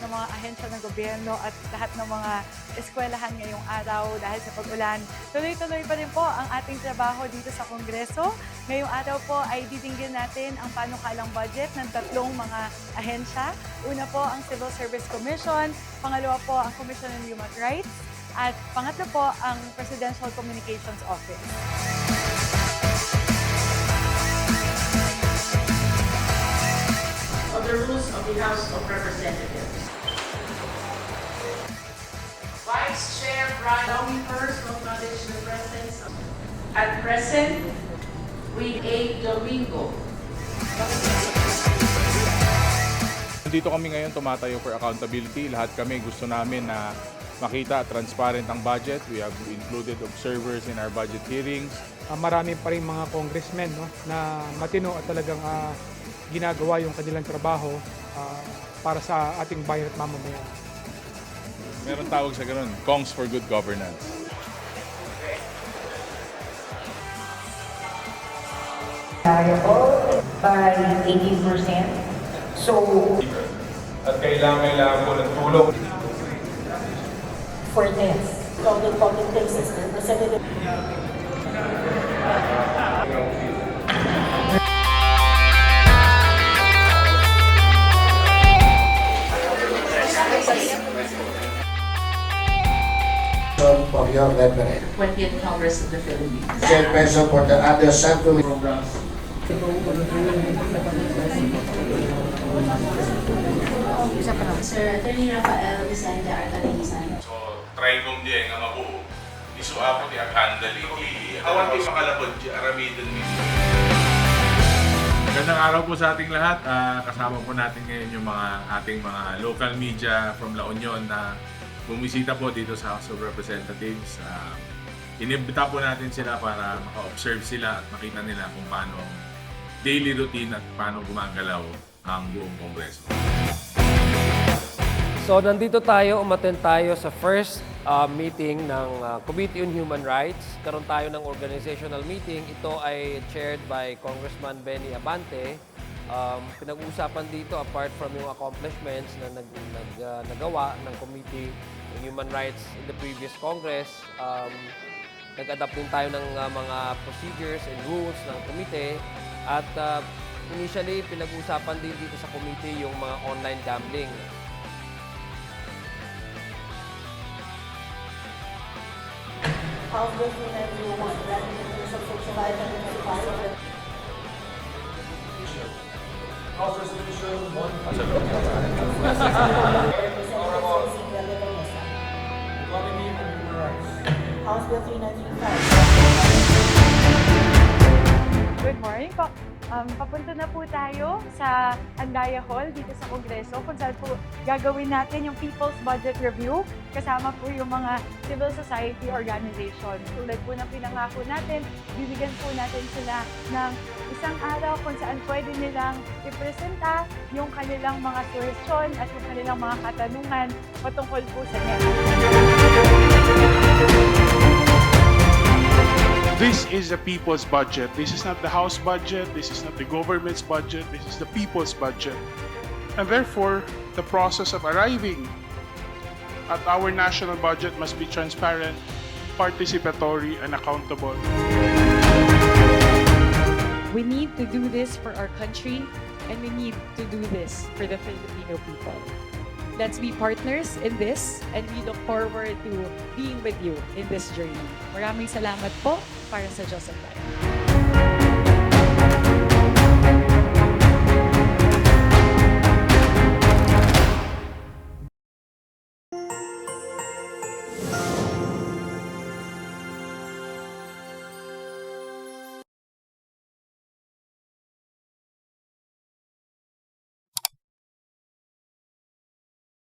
ng mga ahensya ng gobyerno at lahat ng mga eskwelahan ngayong araw dahil sa pag-ulan. Tuloy-tuloy pa rin po ang ating trabaho dito sa Kongreso. Ngayong araw po ay didinggin natin ang panukalang budget ng tatlong mga ahensya. Una po ang Civil Service Commission, pangalawa po ang Commission on Human Rights, at pangatlo po ang Presidential Communications Office. House of Representatives. Vice Chair Brian, first to acknowledge the presence of, at present, we A. Domingo. Dito kami ngayon tumatayo for accountability. Lahat kami gusto namin na makita transparent ang budget. We have included observers in our budget hearings. Ah, marami pa rin mga congressmen no, na matino at talagang ah, ginagawa yung kanilang trabaho ah, para sa ating bayan at mamamayan. Meron tawag sa ganun, Kongs for Good Governance. variable by 18%. So at kailangan kailangan po ng tulong. for this, public public places, Representative of your reverend. 20th Congress of the Philippines. Chairperson for the other subcommittee programs. Sir Attorney Rafael Vicente Arcalisan. So, try kong di nga mabuo. Isu ako di akandali. Awan di makalapod di aramidan mismo. Magandang araw po sa ating lahat. Ah, kasama po natin ngayon yung mga ating mga local media from La Union na bumisita po dito sa House of Representatives. Uh, inibita po natin sila para maka-observe sila at makita nila kung paano ang daily routine at paano gumagalaw ang buong Kongreso. So nandito tayo, umattend tayo sa first uh, meeting ng uh, Committee on Human Rights. Karoon tayo ng organizational meeting. Ito ay chaired by Congressman Benny Abante. Um, pinag-uusapan dito apart from yung accomplishments na nag, nag, uh, nagawa ng Committee on Human Rights in the previous Congress. Um, nag-adapt din tayo ng uh, mga procedures and rules ng komite. At uh, initially, pinag-uusapan din dito sa committee yung mga online gambling. 3901, granting the use of Section House Bill 3935, Good morning po. Um, papunta na po tayo sa Andaya Hall dito sa Kongreso kung saan po gagawin natin yung People's Budget Review kasama po yung mga civil society organization. Tulad po ng pinangako natin, bibigyan po natin sila ng isang araw kung saan pwede nilang ipresenta yung kanilang mga suhestyon at yung kanilang mga katanungan patungkol po sa NEP. This is the people's budget. This is not the House budget. This is not the government's budget. This is the people's budget. And therefore, the process of arriving at our national budget must be transparent, participatory, and accountable. We need to do this for our country and we need to do this for the Filipino people. Let's be partners in this and we look forward to being with you in this journey. Maraming salamat po para sa at Tayo.